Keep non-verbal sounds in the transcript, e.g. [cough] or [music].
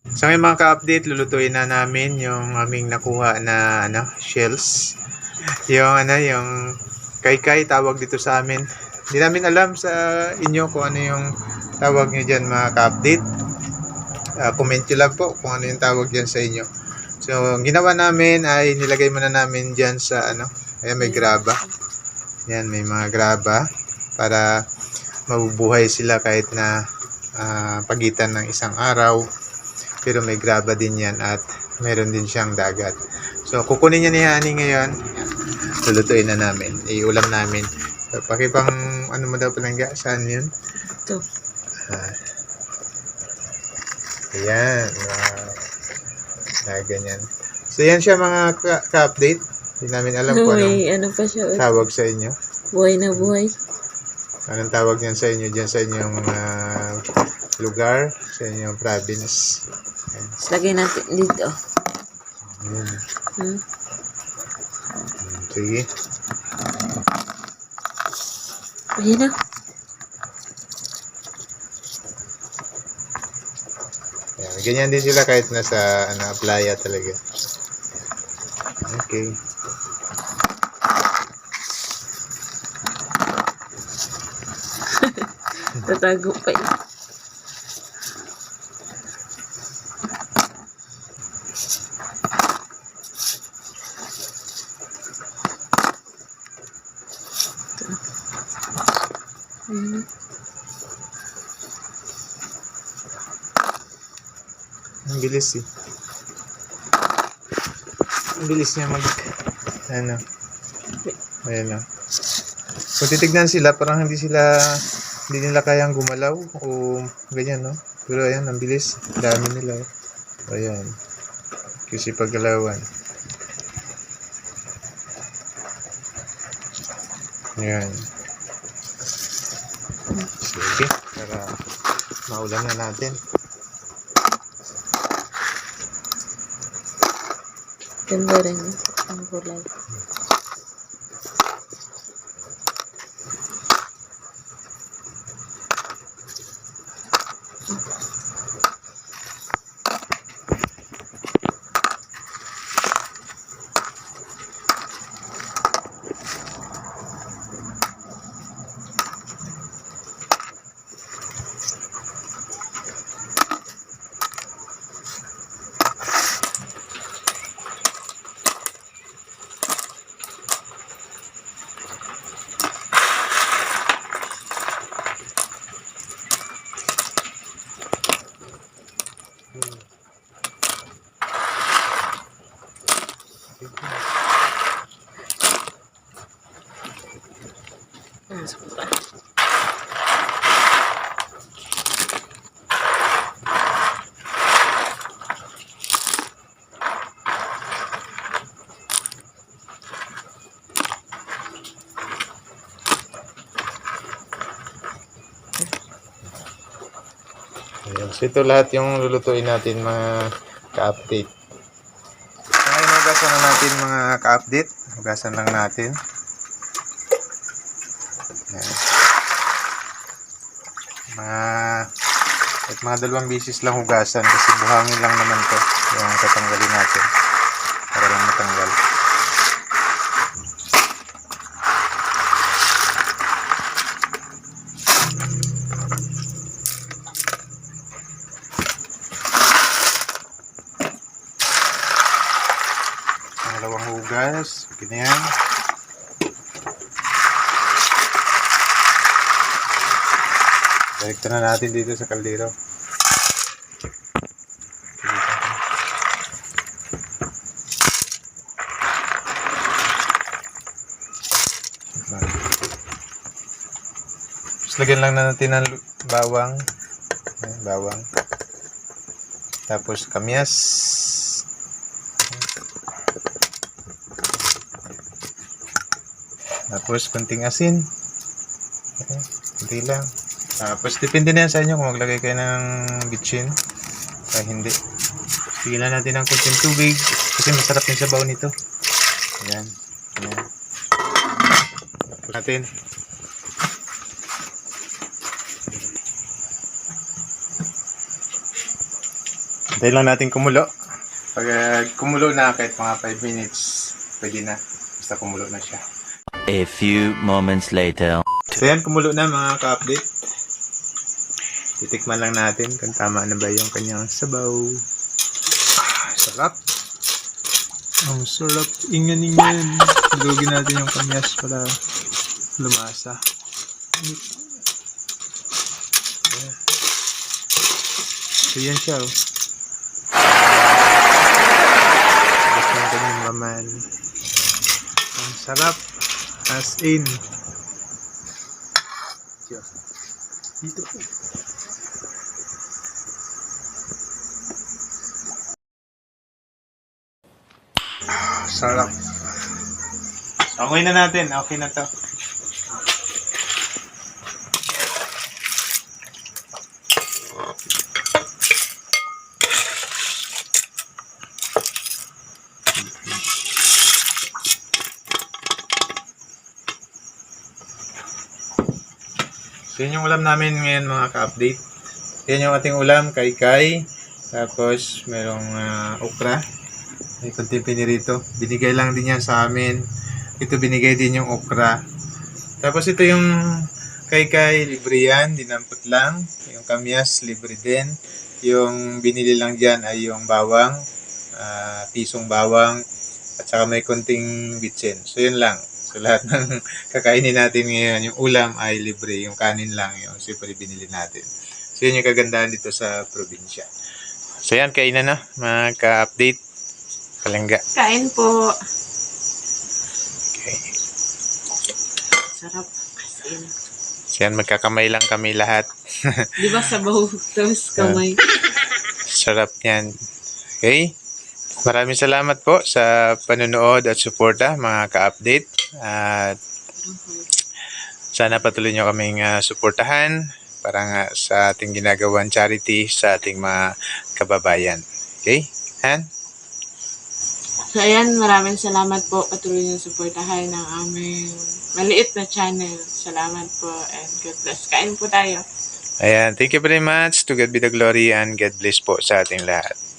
So ngayon mga ka-update, lulutuin na namin yung aming nakuha na ano, shells. Yung ano, yung kay-kay tawag dito sa amin. Hindi namin alam sa inyo kung ano yung tawag nyo dyan mga ka-update. Ah, comment nyo lang po kung ano yung tawag dyan sa inyo. So, ginawa namin ay nilagay muna namin dyan sa ano, ayan may graba. Yan, may mga graba para mabubuhay sila kahit na ah, pagitan ng isang araw pero may graba din yan at meron din siyang dagat. So, kukunin niya ni Honey ngayon. Lulutuin na namin. Iulam namin. So, pakipang, ano mo daw palangga? Saan yun? Ito. Ah. Ayan. Wow. Ah, ganyan. So, yan siya mga ka- ka-update. Hindi namin alam kung anong ano pa siya. tawag sa inyo. Buhay na buhay. Anong tawag niyan sa inyo dyan sa inyong ah, lugar, sa inyong province. Tapos lagay natin dito. Ayan. Hmm? Sige. Ayan na. Ayan, ganyan din sila kahit nasa ano, playa talaga. Okay. [laughs] Tatago pa yun. Ayan na. Ang bilis eh. Ang bilis niya mag... Ano. Ayan na. Kung titignan sila, parang hindi sila... Hindi nila kayang gumalaw o ganyan, no? Pero ayan, ang bilis. Dami nila. oh. Ayan. Kasi paggalawan. Ayan. Sige, para maulan na natin. Ganda rin. Ang kulay. Masok pa. Ayan. So ito lahat yung lulutuin natin mga ka-update. Hugasan na natin mga ka-update. Hugasan lang natin. Ayan. Mga at mga dalawang bisis lang hugasan kasi buhangin lang naman to yung tatanggalin natin para lang matanggal. Pangalawang hugas. Okay na. Balik na natin dito sa kaldero. Lagyan lang na natin ng bawang. Bawang. Tapos kamyas. Tapos, kunting asin. Okay, lang. Tapos, depende na yan sa inyo kung maglagay kayo ng bitchin. O hindi. Pigilan natin ng kunting tubig. Kasi masarap yung sabaw nito. Ayan. Ayan. Tapos natin. Dahil lang natin kumulo. Pag uh, kumulo na kahit mga 5 minutes, pwede na. Basta kumulo na siya. A few moments later. So yan, kumulo na mga ka-update. Titikman lang natin kung tama na ba yung kanyang sabaw. Ah, sarap. Ang sarap. Ingan-ingan. Lugin natin yung kamyas para lumasa. Ayan. So yan siya oh. Gusto ng kanyang laman. Ang sarap. As in. Dito po. Sarap. Okay na natin. Okay na to. So yun yung ulam namin ngayon mga ka-update. Yan yung ating ulam, kay-kay. Tapos merong ah, okra. May konti pinirito. Binigay lang din yan sa amin. Ito binigay din yung okra. Tapos ito yung kay-kay, libre yan. Dinampot lang. Yung kamyas, libre din. Yung binili lang dyan ay yung bawang. ah, pisong bawang. At saka may konting bitsin. So yun lang. So lahat ng kakainin natin ngayon, yung ulam ay libre, yung kanin lang yung siyempre binili natin. So yun yung kagandahan dito sa probinsya. So yan, kainan na, mga ka-update. Palangga. Kain po. Okay. Sarap. As in. So yan, magkakamay lang kami lahat. Di ba sabaw tapos kamay? Sarap yan. Okay? Maraming salamat po sa panonood at suporta, mga ka-update. At sana patuloy nyo kaming ah, suportahan para nga sa ating ginagawang charity sa ating mga kababayan. Okay? Han? So ayan, maraming salamat po. Patuloy niyo suportahan ng aming maliit na channel. Salamat po and God bless. Kain po tayo. Ayan. Thank you very much. To God be the glory and God bless po sa ating lahat.